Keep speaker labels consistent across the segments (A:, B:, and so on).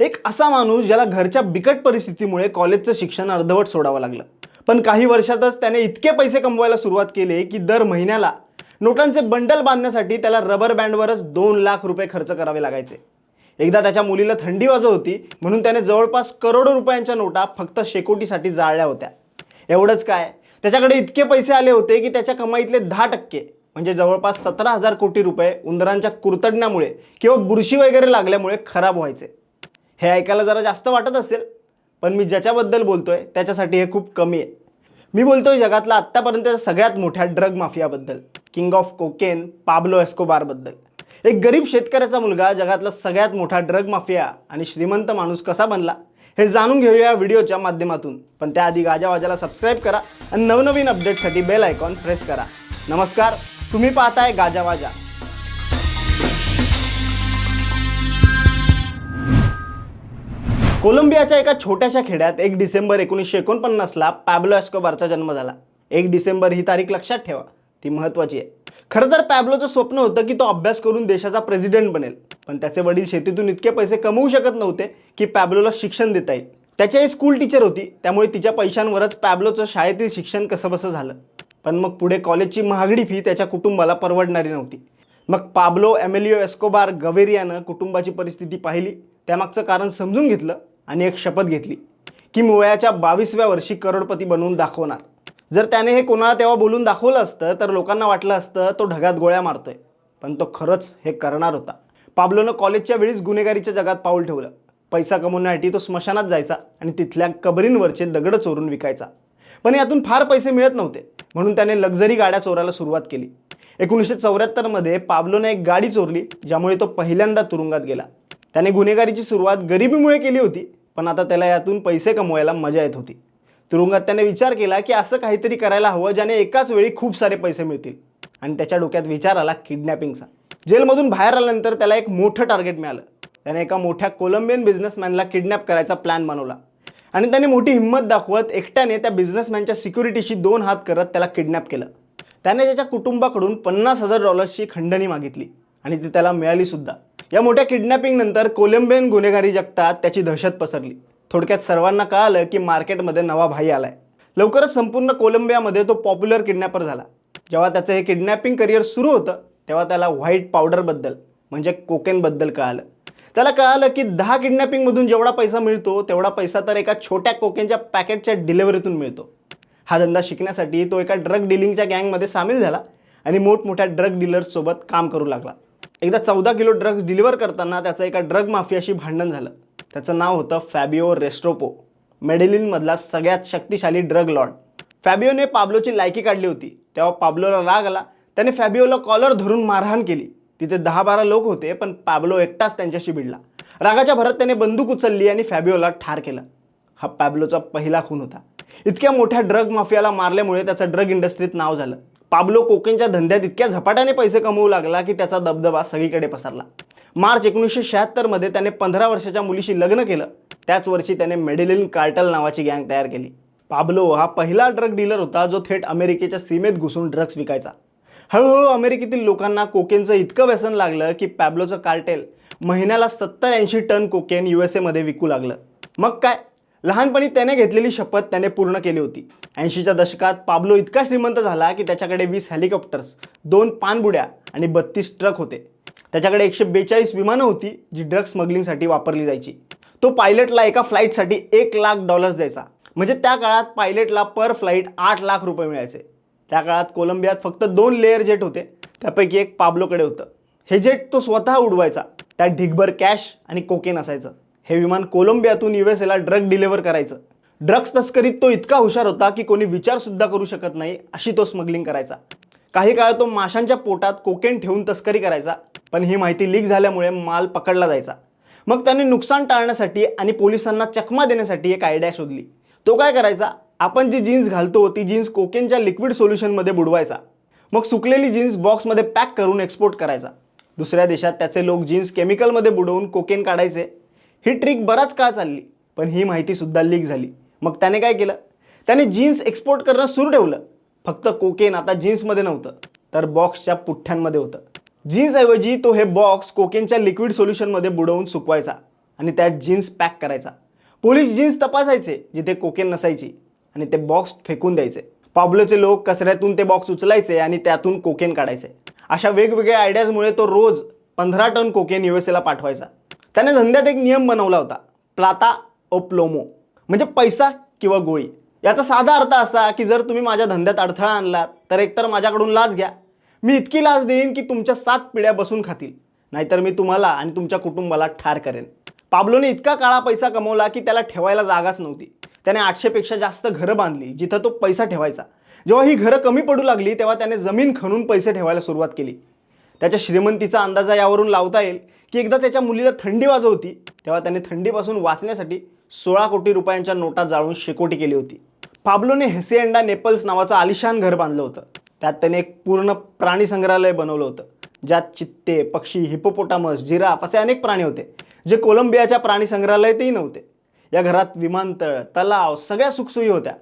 A: एक असा माणूस ज्याला घरच्या बिकट परिस्थितीमुळे कॉलेजचं शिक्षण अर्धवट सोडावं लागलं. पण काही वर्षातच त्याने इतके पैसे कमवायला सुरुवात केले की दर महिन्याला नोटांचे बंडल बांधण्यासाठी त्याला रबर बँडवरच दोन लाख रुपये खर्च करावे लागायचे. एकदा त्याच्या मुलीला थंडी वाजत होती म्हणून त्याने जवळपास करोडो रुपयांच्या नोटा फक्त शेकोटीसाठी जाळल्या होत्या. एवढंच काय त्याच्याकडे इतके पैसे आले होते की त्याच्या कमाईतले दहा टक्के म्हणजे जवळपास सतरा हजार कोटी रुपये उंदरांच्या कुरतडण्यामुळे किंवा बुरशी वगैरे लागल्यामुळे खराब व्हायचे. हे ऐकायला जरा जास्त वाटत असेल पण मी ज्याच्याबद्दल बोलतो आहे त्याच्यासाठी हे खूप कमी आहे. मी बोलतो आहे जगातला आत्तापर्यंतच्या सगळ्यात मोठ्या ड्रग माफियाबद्दल किंग ऑफ कोकेन पाब्लो एस्कोबारबद्दल एक गरीब शेतकऱ्याचा मुलगा जगातला सगळ्यात मोठा ड्रग माफिया आणि श्रीमंत माणूस कसा बनला हे जाणून घेऊया व्हिडिओच्या माध्यमातून. पण त्याआधी गाजावाजाला सबस्क्राईब करा आणि नवनवीन अपडेटसाठी बेल आयकॉन प्रेस करा. नमस्कार तुम्ही पाहताय गाजावाजा कोलंबियाच्या एका छोट्याशा खेड्यात एक डिसेंबर एकोणीसशे एकोणपन्नासला पॅब्लो एस्कोबारचा जन्म झाला. एक डिसेंबर ही तारीख लक्षात ठेवा. ती महत्त्वाची आहे. खरं तर पॅब्लोचं स्वप्न होतं की तो अभ्यास करून देशाचा प्रेसिडेंट बनेल. पण त्याचे वडील शेतीतून इतके पैसे कमवू शकत नव्हते की पॅब्लोला शिक्षण देता येईल. त्याची आई स्कूल टीचर होती त्यामुळे तिच्या पैशांवरच पॅब्लोचं शाळेतील शिक्षण कसंबसं झालं. पण मग पुढे कॉलेजची महागडी फी त्याच्या कुटुंबाला परवडणारी नव्हती. मग पाब्लो एमेलिओ एस्कोबार गवेरियानं कुटुंबाची परिस्थिती पाहिली. त्यामागचं कारण समजून घेतलं. आणि एक शपथ घेतली की मी वयाच्या बावीसव्या वर्षी करोडपती बनवून दाखवणार. जर त्याने हे कोणाला तेव्हा बोलून दाखवलं असतं तर लोकांना वाटलं असतं तो ढगात गोळ्या मारतोय. पण तो खरंच हे करणार होता. पाब्लोनं कॉलेजच्या वेळीच गुन्हेगारीच्या जगात पाऊल ठेवलं. पैसा कमवण्यासाठी तो स्मशानात जायचा आणि तिथल्या कबरींवरचे दगड चोरून विकायचा. पण यातून फार पैसे मिळत नव्हते. म्हणून त्याने लक्झरी गाड्या चोरायला सुरुवात केली. एकोणीसशे चौऱ्याहत्तरमध्ये पाब्लोने एक गाडी चोरली ज्यामुळे तो पहिल्यांदा तुरुंगात गेला. त्याने गुन्हेगारीची सुरुवात गरिबीमुळे केली होती पण आता त्याला यातून पैसे कमवायला मजा येत होती. तुरुंगात त्याने विचार केला की असं काहीतरी करायला हवं ज्याने एकाच वेळी खूप सारे पैसे मिळतील. आणि त्याच्या डोक्यात विचार आला किडनॅपिंगचा. जेलमधून बाहेर आल्यानंतर त्याला एक मोठं टार्गेट मिळालं. त्याने एका मोठ्या कोलंबियन बिझनेसमॅनला किडनॅप करायचा प्लॅन बनवला. आणि त्याने मोठी हिंमत दाखवत एकट्याने त्या बिझनेसमॅनच्या सिक्युरिटीशी दोन हात करत त्याला किडनॅप केलं. त्याने त्याच्या कुटुंबाकडून पन्नास हजार डॉलर्सची खंडणी मागितली. आणि ती त्याला मिळालीसुद्धा या मोठ्या किडनॅपिंग नंतर कोलंबियन गुन्हेगारी जगतात त्याची दहशत पसरली. थोडक्यात सर्वांना कळालं की मार्केटमध्ये नवा भाई आलाय. लवकरच संपूर्ण कोलंबियामध्ये तो पॉप्युलर किडनॅपर झाला. जेव्हा त्याचं हे किडनॅपिंग करिअर सुरू होतं तेव्हा त्याला व्हाईट पावडरबद्दल म्हणजे कोकेनबद्दल कळालं. त्याला कळालं की दहा किडनॅपिंगमधून जेवढा पैसा मिळतो तेवढा पैसा तर एका छोट्या कोकेनच्या पॅकेटच्या डिलिव्हरीतून मिळतो. हा धंदा शिकण्यासाठी तो एका ड्रग डिलिंगच्या गँगमध्ये सामील झाला आणि मोठमोठ्या ड्रग डीलर्ससोबत काम करू लागला. एकदा चौदा किलो ड्रग्ज डिलिव्हर करताना त्याचं एका ड्रग माफियाशी भांडण झालं. त्याचं नाव होतं फॅबिओ रेस्ट्रोपो मेडेलिनमधला सगळ्यात शक्तिशाली ड्रग लॉर्ड फॅबिओने पाब्लोची लायकी काढली होती. तेव्हा पाब्लोला राग आला. त्याने फॅबिओला कॉलर धरून मारहाण केली. तिथे दहा बारा लोक होते पण पॅब्लो एकटाच त्यांच्याशी भिडला. रागाच्या भरात त्याने बंदूक उचलली आणि फॅबिओला ठार केलं. हा पॅब्लोचा पहिला खून होता. इतक्या मोठ्या ड्रग माफियाला मारल्यामुळे त्याचं ड्रग इंडस्ट्रीत नाव झालं. पाब्लो कोकेनच्या धंद्यात इतक्या झपाट्याने पैसे कमवू लागला की त्याचा दबदबा सगळीकडे पसरला. मार्च एकोणीसशे शहात्तरमध्ये त्याने पंधरा वर्षाच्या मुलीशी लग्न केलं. त्याच वर्षी त्याने मेडिलिन कार्टल नावाची गँग तयार केली. पाब्लो हा पहिला ड्रग डीलर होता जो थेट अमेरिकेच्या सीमेत घुसून ड्रग्स विकायचा. हळूहळू अमेरिकेतील लोकांना कोकेनचं इतकं व्यसन लागलं की पॅब्लोचं कार्टेल महिन्याला सत्तर ऐंशी टन कोकेन यू एस एमध्ये विकू लागलं. मग काय? लहानपणी त्याने घेतलेली शपथ त्याने पूर्ण केली होती. ऐंशीच्या दशकात पाब्लो इतका श्रीमंत झाला की त्याच्याकडे वीस हेलिकॉप्टर्स दोन पानबुड्या आणि बत्तीस ट्रक होते. त्याच्याकडे एकशे बेचाळीस विमानं होती जी ड्रग स्मगलिंगसाठी वापरली जायची. तो पायलटला एका फ्लाईटसाठी एक लाख डॉलर्स द्यायचा. म्हणजे त्या काळात पायलटला पर फ्लाईट आठ लाख रुपये मिळायचे. त्या काळात कोलंबियात फक्त दोन लेअर जेट होते त्यापैकी एक पाब्लोकडे होतं. हे जेट तो स्वतः उडवायचा. त्यात ढिगभर कॅश आणि कोकेन असायचं. हे विमान कोलंबियातून यू एस एला ड्रग डिलिव्हर करायचं. ड्रग्स तस्करीत तो इतका हुशार होता की कोणी विचारसुद्धा करू शकत नाही अशी तो स्मगलिंग करायचा. काही काळ तो माशांच्या पोटात कोकेन ठेवून तस्करी करायचा पण ही माहिती लीक झाल्यामुळे माल पकडला जायचा. मग त्याने नुकसान टाळण्यासाठी आणि पोलिसांना चकमा देण्यासाठी एक आयडिया शोधली. तो काय करायचा? आपण जी जीन्स घालतो ती जीन्स कोकेनच्या लिक्विड सोल्युशनमध्ये बुडवायचा. मग सुकलेली जीन्स बॉक्समध्ये पॅक करून एक्सपोर्ट करायचा. दुसऱ्या देशात त्याचे लोक जीन्स केमिकलमध्ये बुडवून कोकेन काढायचे. ही ट्रिक बराच काळ चालली पण ही माहितीसुद्धा लीक झाली. मग त्याने काय केलं? त्याने जीन्स एक्सपोर्ट करणं सुरू ठेवलं. फक्त कोकेन आता जीन्समध्ये नव्हतं तर बॉक्सच्या पुठ्ठ्यांमध्ये होतं. जीन्सऐवजी तो हे बॉक्स कोकेनच्या लिक्विड सोल्युशनमध्ये बुडवून सुकवायचा आणि त्यात जीन्स पॅक करायचा. पोलीस जीन्स तपासायचे जिथे कोकेन नसायची आणि ते बॉक्स फेकून द्यायचे. पाब्लोचे लोक कचऱ्यातून ते बॉक्स उचलायचे आणि त्यातून कोकेन काढायचे. अशा वेगवेगळ्या आयडियाजमुळे तो रोज पंधरा टन कोकेन यू एस एला पाठवायचा. त्याने धंद्यात एक नियम बनवला होता. प्लाता ओप्लोमो. म्हणजे पैसा किंवा गोळी. याचा साधा अर्थ असा की जर तुम्ही माझ्या धंद्यात अडथळा आणलात तर एकतर माझ्याकडून लाच घ्या. मी इतकी लाच देईन की तुमच्या सात पिढ्या बसून खातील. नाहीतर मी तुम्हाला आणि तुमच्या कुटुंबाला ठार करेन. पाब्लोने इतका काळा पैसा कमवला की त्याला ठेवायला जागाच नव्हती. त्याने आठशेपेक्षा जास्त घरं बांधली जिथं तो पैसा ठेवायचा. जेव्हा ही घरं कमी पडू लागली तेव्हा त्याने जमीन खणून पैसे ठेवायला सुरुवात केली. त्याच्या श्रीमंतीचा अंदाजा यावरून लावता येईल की एकदा त्याच्या मुलीला थंडी वाजवती तेव्हा त्याने थंडीपासून वाचण्यासाठी सोळा कोटी रुपयांच्या नोटा जाळून शेकोटी केली होती. पाब्लोने हेसिएंडा नेपल्स नावाचं आलिशान घर बांधलं होतं. त्यात त्याने एक पूर्ण प्राणी संग्रहालय बनवलं होतं ज्यात चित्ते पक्षी हिपोपोटामस जिराफ असे अनेक प्राणी होते जे कोलंबियाच्या प्राणी संग्रहालयातही नव्हते. या घरात विमानतळ तलाव सगळ्या सुखसोयी होत्या.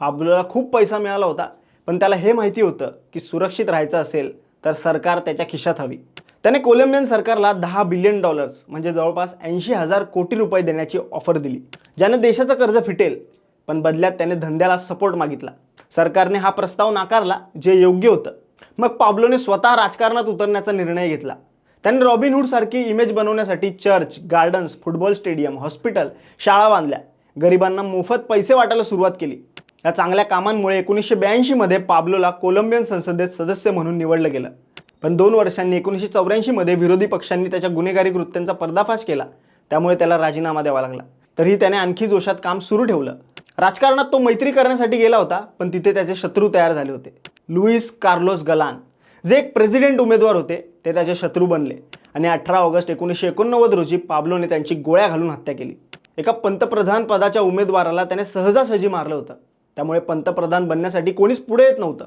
A: पाब्लोला खूप पैसा मिळाला होता पण त्याला हे माहिती होतं की सुरक्षित राहायचं असेल तर सरकार त्याच्या खिशात हवी. त्याने कोलंबियन सरकारला दहा बिलियन डॉलर्स म्हणजे जवळपास ऐंशी हजार कोटी रुपये देण्याची ऑफर दिली. ज्याने देशाचं कर्ज फिटेल पण बदल्यात त्याने धंद्याला सपोर्ट मागितला. सरकारने हा प्रस्ताव नाकारला जे योग्य होतं. मग पाब्लोने स्वतः राजकारणात उतरण्याचा निर्णय घेतला. त्याने रॉबिनहूड सारखी इमेज बनवण्यासाठी church gardens football stadium hospital शाळा बांधल्या. गरिबांना मोफत पैसे वाटायला सुरुवात केली. या चांगल्या कामांमुळे एकोणीसशे ब्याऐंशीमध्ये पाब्लोला कोलंबियन संसदेत सदस्य म्हणून निवडलं गेलं. पण दोन वर्षांनी एकोणीसशे चौऱ्याऐंशीमध्ये विरोधी पक्षांनी त्याच्या गुन्हेगारी कृत्यांचा पर्दाफाश केला. त्यामुळे त्याला राजीनामा द्यावा लागला. तरीही त्याने आणखी जोशात काम सुरू ठेवलं. राजकारणात तो मैत्री करण्यासाठी गेला होता पण तिथे त्याचे शत्रू तयार झाले होते. Luis Carlos Galan. जे एक प्रेसिडेंट उमेदवार होते ते त्याचे शत्रू बनले आणि अठरा ऑगस्ट एकोणीसशे एकोणनव्वद रोजी पाब्लोने त्यांची गोळ्या घालून हत्या केली. एका पंतप्रधान पदाच्या उमेदवाराला त्याने सहजासहजी मारलं होतं. त्यामुळे पंतप्रधान बनण्यासाठी कोणीच पुढे येत नव्हतं.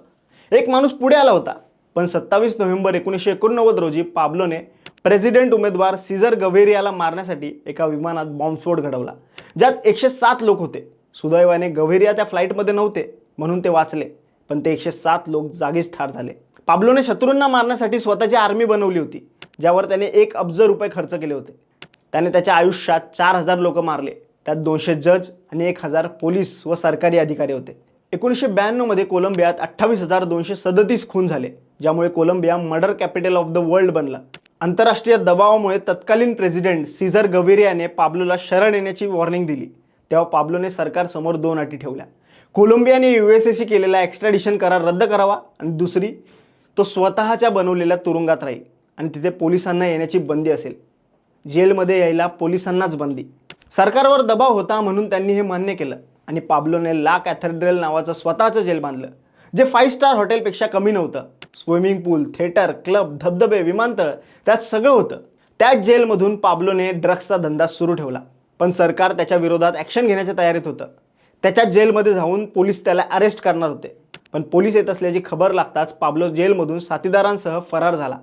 A: एक माणूस पुढे आला होता. पण सत्तावीस नोव्हेंबर एकोणीसशे एकोणनव्वद रोजी पाब्लोने प्रेसिडेंट उमेदवार सीझर गव्हेरियाला मारण्यासाठी एका विमानात बॉम्बस्फोट घडवला. ज्यात एकशे सात लोक होते. सुदैवाने गव्हेरिया त्या फ्लाईटमध्ये नव्हते म्हणून ते वाचले. पण ते एकशे सात लोक जागीच ठार झाले. पाब्लोने शत्रूंना मारण्यासाठी स्वतःची आर्मी बनवली होती ज्यावर त्याने एक अब्ज रुपये खर्च केले होते. त्याने त्याच्या आयुष्यात चार हजार लोक मारले. त्यात दोनशे जज आणि एक हजार पोलीस व सरकारी अधिकारी होते. एकोणीसशे ब्याण्णवमध्ये कोलंबियात अठ्ठावीस हजार दोनशे सदतीस खून झाले ज्यामुळे Colombia murder capital of the world बनला. आंतरराष्ट्रीय दबावामुळे तत्कालीन प्रेसिडेंट सीझर गवेरियाने पाब्लोला शरण येण्याची वॉर्निंग दिली. तेव्हा पाब्लोने सरकारसमोर दोन अटी ठेवल्या. कोलंबियाने यू एस एशी केलेला एक्स्ट्रॅडिशन करार रद्द करावा आणि दुसरी तो स्वतःच्या बनवलेल्या तुरुंगात राहील आणि तिथे पोलिसांना येण्याची बंदी असेल. जेलमध्ये यायला पोलिसांनाच बंदी. सरकारवर दबाव होता म्हणून त्यांनी हे मान्य केलं. आणि पाब्लोने ला कॅथेड्रल नावाचं स्वतःचं जेल बांधलं जे फाईव्ह स्टार हॉटेलपेक्षा कमी नव्हतं. स्विमिंग पूल थिएटर क्लब धबधबे विमानतळ त्यात सगळं होतं. त्याच जेलमधून पाब्लोने ड्रग्सचा धंदा सुरू ठेवला. पण सरकार त्याच्या विरोधात ॲक्शन घेण्याच्या तयारीत होतं. त्याच्या जेलमध्ये जाऊन पोलीस त्याला अरेस्ट करणार होते. पण पोलीस येत असल्याची खबर लागताच पाब्लो जेलमधून साथीदारांसह फरार झाला.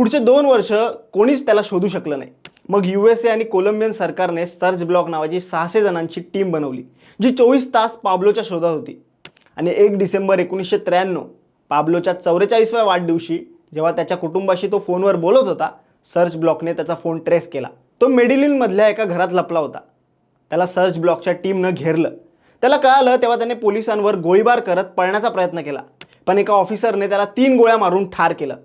A: पुढचे दोन वर्ष कोणीच त्याला शोधू शकलं नाही. मग यू एस ए आणि कोलंबियन सरकारने सर्च ब्लॉक नावाची सहाशे जणांची टीम बनवली जी चोवीस तास पाब्लोच्या शोधात होती. आणि एक डिसेंबर एकोणीसशे त्र्याण्णव पाब्लोच्या चौवेचाळीसव्या वाढदिवशी जेव्हा त्याच्या कुटुंबाशी तो फोनवर बोलत होता सर्च ब्लॉकने त्याचा फोन ट्रेस केला. तो मेडिलिनमधल्या एका घरात लपला होता. त्याला सर्च ब्लॉकच्या टीमनं घेरलं. त्याला कळालं तेव्हा त्याने पोलिसांवर गोळीबार करत पळण्याचा प्रयत्न केला. पण एका ऑफिसरने त्याला तीन गोळ्या मारून ठार केलं.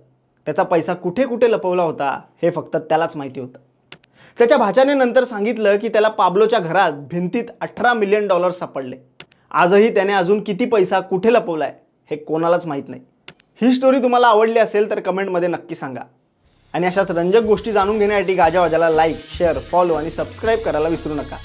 A: त्याचा पैसा कुठे कुठे लपवला होता हे फक्त त्यालाच माहिती होतं. त्याच्या भाच्याने नंतर सांगितलं की त्याला पाब्लोच्या घरात भिंतीत अठरा मिलियन डॉलर सापडले. आजही त्याने अजून किती पैसा कुठे लपवलाय हे कोणालाच माहीत नाही. ही स्टोरी तुम्हाला आवडली असेल तर कमेंटमध्ये नक्की सांगा. आणि अशाच रंजक गोष्टी जाणून घेण्यासाठी गाजावाजाला लाईक शेअर फॉलो आणि सबस्क्राईब करायला विसरू नका.